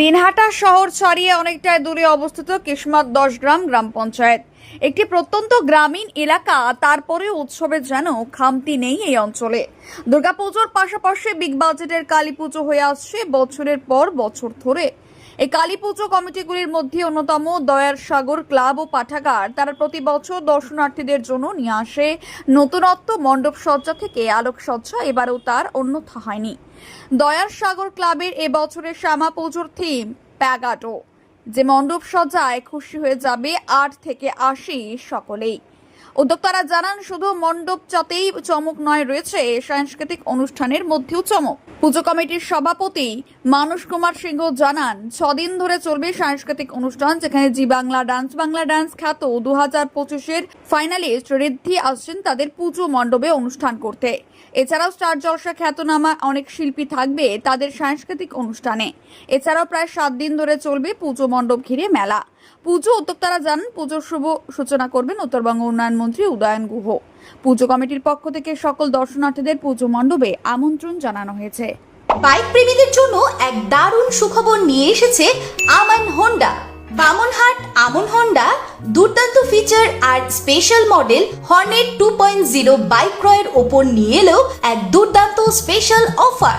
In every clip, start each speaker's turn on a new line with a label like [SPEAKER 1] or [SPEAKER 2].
[SPEAKER 1] দিনহাটা শহর ছাড়িয়ে অনেকটাই দূরে অবস্থিত কিসমত দশ গ্রাম গ্রাম পঞ্চায়েত। একটি প্রত্যন্ত গ্রামীণ এলাকা, তারপরে উৎসবের যেন খামতি নেই এই অঞ্চলে। দুর্গাপুজোর পাশাপাশি বিগ বাজেটের কালী পুজো হয়ে আসছে বছরের পর বছর ধরে। এই কালী পুজো কমিটিগুলির মধ্যে অন্যতম দয়ার সাগর ক্লাব ও পাঠাগার। তারা প্রতি বছর দর্শনার্থীদের জন্য নিয়ে আসে। নতুনত্ব মণ্ডপ সজ্জা থেকে আলোকসজ্জা এবারেও তার অন্যথা হয়নি। দয়ার সাগর ক্লাবের এবছরের শ্যামা পুজোর থিম প্যাগাটো যে মণ্ডপ সজ্জায় খুশি হয়ে যাবে আট থেকে আশি সকলেই। উদ্যোক্তারা জানান, শুধু মণ্ডপ চাতেই চমক নয়, রয়েছে সাংস্কৃতিক অনুষ্ঠানের মধ্যেও চমক। পুজো কমিটির সভাপতি মানস কুমার সিংহ জানান, ছদিন ধরে চলবে সাংস্কৃতিক অনুষ্ঠান যেখানে Zee Bangla dance Bangla dance খ্যাত দু হাজার পঁচিশের ফাইনালিস্ট ঋদ্ধি আসছেন তাদের পুজো মণ্ডপে অনুষ্ঠান করতে। এছাড়াও স্টার জলসা খ্যাতনামা অনেক শিল্পী থাকবে তাদের সাংস্কৃতিক অনুষ্ঠানে। এছাড়াও প্রায় সাত দিন ধরে চলবে পুজো মণ্ডপ ঘিরে মেলা। পুজো উদ্যোক্তারা জানান পুজোর শুভ সূচনা করবেন উত্তরবঙ্গ উন্নয়ন মন্ত্রী উদয়ন গুহ। পুজো কমিটির পক্ষ থেকে সকল দর্শনার্থীদের পুজো মণ্ডপে আমন্ত্রণ জানানো হয়েছে।
[SPEAKER 2] বাইক প্রেমীদের জন্য এক দারুণ সুখবর নিয়ে এসেছে আমান হোন্ডা। বামনহাট আমন হন্ডা দুর্দান্ত ফিচার আর special model Hornet two point zero bike ক্রয়ের ওপর নিয়ে এলেও এক দুর্দান্ত স্পেশাল অফার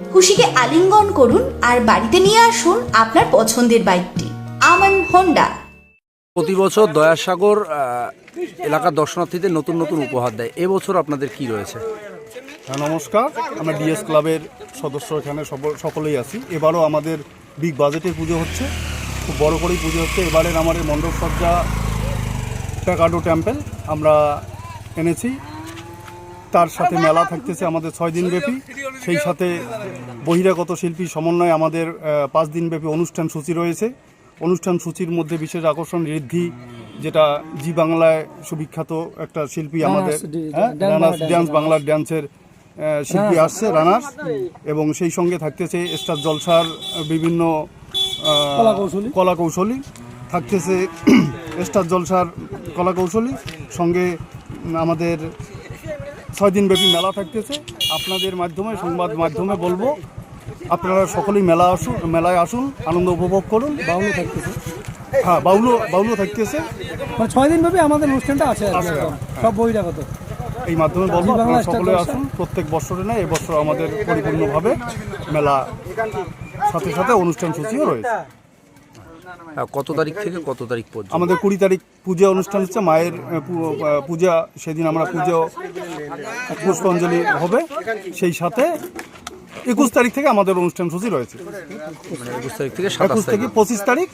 [SPEAKER 2] খুশিকে আলিঙ্গন করুন আর বাড়িতে নিয়ে আসুন আপনার পছন্দের বাইকটি। আমান হোন্ডা।
[SPEAKER 3] প্রতি বছর দয়াসাগর এলাকার দর্শনার্থীদের নতুন নতুন উপহার দেয়। এবছর আপনাদের কি রয়েছে?
[SPEAKER 4] হ্যাঁ নমস্কার। আমরা ডিএস ক্লাবের সদস্য এখানে সব- সকলেই আছি। এবারও আমাদের বিগ বাজেটের পুজো হচ্ছে। খুব বড় করেই পুজো হচ্ছে। এবারের আমাদের মণ্ডপ সজ্জা প্যাকাডো টেম্পেল আমরা এনেছি। তার সাথে মেলা থাকতেছে আমাদের ছয় দিন ব্যাপী। সেই সাথে বহিরাগত শিল্পী সমন্বয়ে আমাদের পাঁচ দিন ব্যাপী অনুষ্ঠান সূচি রয়েছে। অনুষ্ঠান সূচির মধ্যে বিশেষ আকর্ষণ ঋদ্ধি যেটা জি বাংলায় সুবিখ্যাত একটা শিল্পী আমাদের হ্যাঁ রানার্স ড্যান্স বাংলার ড্যান্সের শিল্পী আসছে রানার্স এবং সেই সঙ্গে থাকতেছে স্টার জলসার বিভিন্ন কলা কৌশলী থাকতেছে স্টার জলসার কলা কৌশলী সঙ্গে আমাদের ছয় দিনব্যাপী মেলা থাকতেছে। আপনাদের মাধ্যমে সংবাদ মাধ্যমে বলব আপনারা সকলেই মেলা আসুন মেলায় আসুন আনন্দ উপভোগ করুন
[SPEAKER 5] বাউলো থাকতেছে।
[SPEAKER 4] হ্যাঁ বাউলো বাউলো থাকতেছে।
[SPEAKER 5] মানে ছয় দিন ব্যাপী আমাদের অনুষ্ঠানটা আছে
[SPEAKER 4] আছে,
[SPEAKER 5] সব বহিরাগত।
[SPEAKER 4] এই মাধ্যমে বলব আপনারা সকলে আসুন প্রত্যেক বছরে না এবছর আমাদের পরিপূর্ণভাবে মেলা সাথে সাথে অনুষ্ঠান সূচিও রয়েছে।
[SPEAKER 3] কত তারিখ থেকে কত তারিখ পর্যন্ত?
[SPEAKER 4] আমাদের কুড়ি তারিখ পূজা অনুষ্ঠান হচ্ছে মায়ের পূজা সেদিন আমরা পুজো পুষ্পাঞ্জলি হবে সেই সাথে একুশ তারিখ থেকে আমাদের অনুষ্ঠান সূচি রয়েছে।
[SPEAKER 3] মানে একুশ তারিখ থেকে সাতাশ
[SPEAKER 4] একুশ থেকে
[SPEAKER 3] তারিখ।
[SPEAKER 4] পঁচিশ তারিখ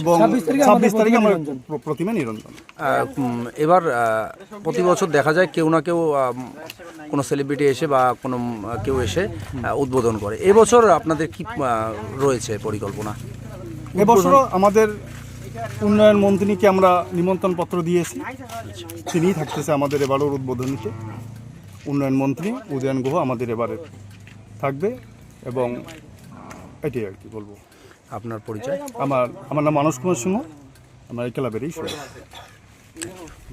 [SPEAKER 4] এবং
[SPEAKER 5] 26 তারিখে
[SPEAKER 4] ছাব্বিশ
[SPEAKER 5] আমাদের
[SPEAKER 4] আমরা
[SPEAKER 5] প্রতিমা নিরঞ্জন।
[SPEAKER 3] এবার প্রতি বছর দেখা যায় কেউ না কেউ কোনো সেলিব্রিটি এসে বা কোনো কেউ এসে উদ্বোধন করে। এবছর আপনাদের কি রয়েছে পরিকল্পনা?
[SPEAKER 4] এবছরও আমাদের উন্নয়ন মন্ত্রীকে আমরা নিমন্ত্রণ পত্র দিয়েছি। তিনি থাকতেছে আমাদের এবারের উদ্বোধনীতে। উন্নয়ন মন্ত্রী উদয়ন গুহ আমাদের এবারে থাকবে এবং এটাই আর কি বলব।
[SPEAKER 3] আপনার পরিচয়?
[SPEAKER 4] আমার আমার নাম মানস কুমার সিংহ আমার এই ক্লাবেরই